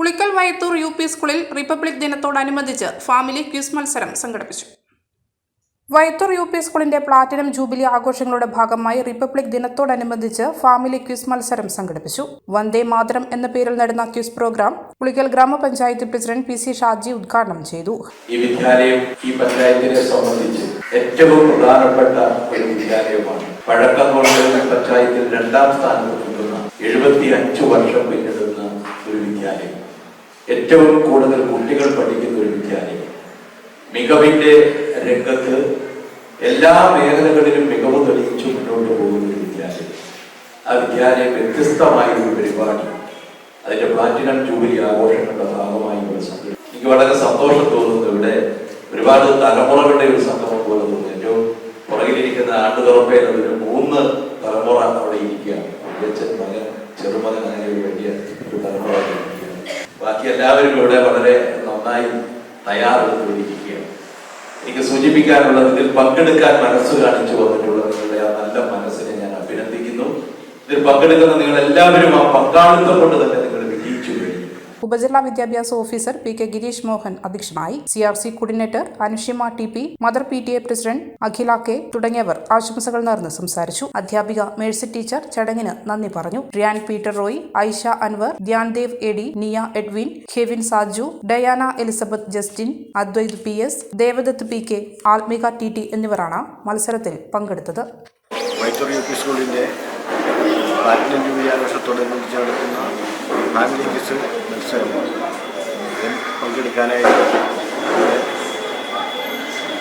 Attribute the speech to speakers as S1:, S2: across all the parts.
S1: Ulikkal Vayathur U P സ്കൂളിൽ republic ദിനത്തോടനുബന്ധിച്ച് family quiz മത്സരം സംഘടിപ്പിച്ചു. വയത്തൂർ യു പി സ്കൂളിന്റെ പ്ലാറ്റിനം ജൂബിലി ആഘോഷങ്ങളുടെ ഭാഗമായി റിപ്പബ്ലിക് ദിനത്തോടനുബന്ധിച്ച് ഫാമിലി ക്വിസ് മത്സരം സംഘടിപ്പിച്ചു. വന്ദേ മാതരം എന്ന പേരിൽ നടന്ന ക്വിസ് പ്രോഗ്രാം പുളിക്കൽ ഗ്രാമപഞ്ചായത്ത് പ്രസിഡന്റ് പി സി ഷാജി ഉദ്ഘാടനം ചെയ്തു.
S2: ഈ വിദ്യാലയം ഈ പഞ്ചായത്തിനെ സംബന്ധിച്ച് ഏറ്റവും പ്രധാനപ്പെട്ട ഒരു വിദ്യാലയമാണ്. പഴക്കം കൊണ്ട് പഞ്ചായത്തിൽ രണ്ടാം സ്ഥാനത്ത് എഴുപത്തി അഞ്ചു വർഷം പിന്നിടുന്ന ഏറ്റവും കൂടുതൽ കുട്ടികൾ പഠിക്കുന്ന ഒരു വിദ്യാലയം. മികവിന്റെ രംഗത്ത് എല്ലാ മേഖലകളിലും മികവ് തെളിയിച്ചു മുന്നോട്ട് പോകുന്ന ഒരു വിദ്യാലയം. ആ വിദ്യാലയം വ്യത്യസ്തമായ ഒരു പരിപാടി. അതിന്റെ പ്ലാറ്റിനം ജൂബിലി ആഘോഷങ്ങളുടെ ഭാഗമായി എനിക്ക് വളരെ സന്തോഷം തോന്നുന്നു. ഇവിടെ ഒരുപാട് തലമുറകളുടെ ഒരു സംഗമം പോലെ തോന്നുന്നു. ഏറ്റവും പുറകിലിരിക്കുന്ന ആണ്ടുതുറപ്പയിൽ ഒരു മൂന്ന് തലമുറ അവിടെ ഇരിക്കുകയാണ്. വലിയച്ഛൻ മകൻ ചെറുമകൻ അങ്ങനെ ഒരു വലിയ ഒരു തലമുറ ബാക്കി എല്ലാവരും ഇവിടെ വളരെ നന്നായി തയ്യാറെടുത്തിരിക്കുകയാണ് എനിക്ക് സൂചിപ്പിക്കാനുള്ളത് ഇതിൽ പങ്കെടുക്കാൻ മനസ്സ് കാണിച്ചു വന്നിട്ടുള്ള ആ നല്ല മനസ്സിനെ ഞാൻ അഭിനന്ദിക്കുന്നു. ഇതിൽ പങ്കെടുക്കുന്ന നിങ്ങൾ എല്ലാവരും ആ പങ്കാളിത്തം കൊണ്ട് തന്നെ
S1: ഉപജില്ലാ വിദ്യാഭ്യാസ officer P K Girish Mohan അധ്യക്ഷനായി C R C coordinator Anushima T P mother P T A president Akhila K തുടങ്ങിയവർ ആശംസകൾ നേർന്ന് സംസാരിച്ചു. അധ്യാപിക മേഴ്സി ടീച്ചർ ചടങ്ങിന് നന്ദി പറഞ്ഞു. Riyan Peter Roy Aisha Anwar Dhyandev A D Niya Edwin Kevin Saju Diana Elizabeth Justin Advaith P S Devadath P K Athmika T T എന്നിവരാണ് മത്സരത്തിൽ പങ്കെടുത്തത്.
S3: പ്ലാറ്റിനം ജൂബിലി ആഘോഷത്തോടനുബന്ധിച്ച് നടത്തുന്ന ഫാമിലി കിസ് മത്സരം ഇതിൽ പങ്കെടുക്കാനായിട്ട്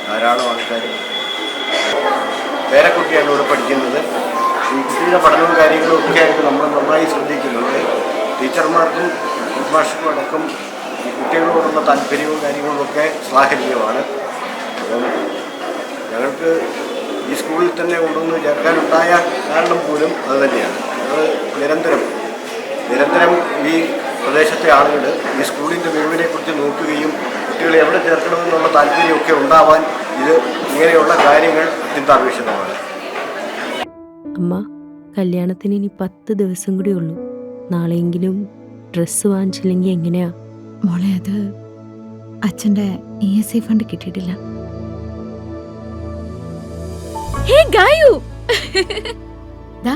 S3: ധാരാളം ആൾക്കാർ പേരക്കുട്ടിയാണ് ഇവിടെ പഠിക്കുന്നത്. ഈ കുട്ടിയുടെ പഠനവും കാര്യങ്ങളും ഒക്കെ ആയിട്ട് നമ്മൾ നന്നായി ശ്രദ്ധിക്കുന്നുണ്ട്. ടീച്ചർമാർക്കും മാഷർക്കും അടക്കം ഈ കുട്ടികളോടുള്ള താല്പര്യവും കാര്യങ്ങളും ഒക്കെ ശ്ലാഘനീയമാണ്. അപ്പം ഞങ്ങൾക്ക് ഈ സ്കൂളിൽ തന്നെ കൊണ്ടുവന്ന് ചേർക്കാനുണ്ടായ കാരണം പോലും അത് തന്നെയാണ്. അത് നിരന്തരം നിരന്തരം ഈ പ്രദേശത്തെ ആളുകൾ ഈ സ്കൂളിന്റെ മികവിനെക്കുറിച്ച് നോക്കുകയും കുട്ടികളെ എവിടെ ചേർക്കണമെന്നുള്ള താല്പര്യമൊക്കെ ഉണ്ടാവാൻ ഇത് ഇങ്ങനെയുള്ള കാര്യങ്ങൾ അത്യന്താപേക്ഷിതമാണ്
S4: അമ്മ കല്യാണത്തിന് ഇനി പത്ത് ദിവസം കൂടി ഉള്ളൂ. നാളെയെങ്കിലും ഡ്രസ്സ് വാങ്ങിച്ചില്ലെങ്കിൽ എങ്ങനെയാ?
S5: മോളെ അത് അച്ഛന്റെ ഇ എസ് ഐ ഫണ്ട് കിട്ടിയിട്ടില്ല.
S6: ഹേ ഗായു! ദാ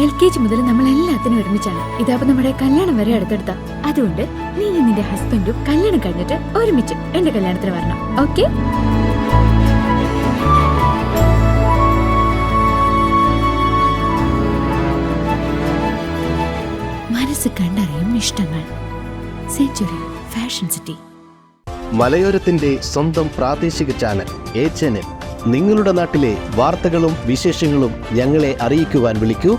S6: എൽ കെ ജി മുതൽ നമ്മൾ എല്ലാത്തിനും ഒരുമിച്ചാണ്. ഇതാപ്പോ നമ്മുടെ കല്യാണം വരെ അടുത്തെടുത്ത. അതുകൊണ്ട് നീ നിന്റെ ഹസ്ബൻഡും കല്യാണം കഴിഞ്ഞിട്ട് ഒരുമിച്ച് എന്റെ കല്യാണത്തിന് വരണം. ഓക്കെ?
S5: മനസ്സ് കണ്ടറിയും ഇഷ്ടങ്ങൾ. Century fashion city.
S7: മലയോരത്തിന്റെ സ്വന്തം പ്രാദേശിക ചാനൽ എ ചാനൽ. നിങ്ങളുടെ നാട്ടിലെ വാർത്തകളും വിശേഷങ്ങളും ഞങ്ങളെ അറിയിക്കുവാൻ വിളിക്കൂ.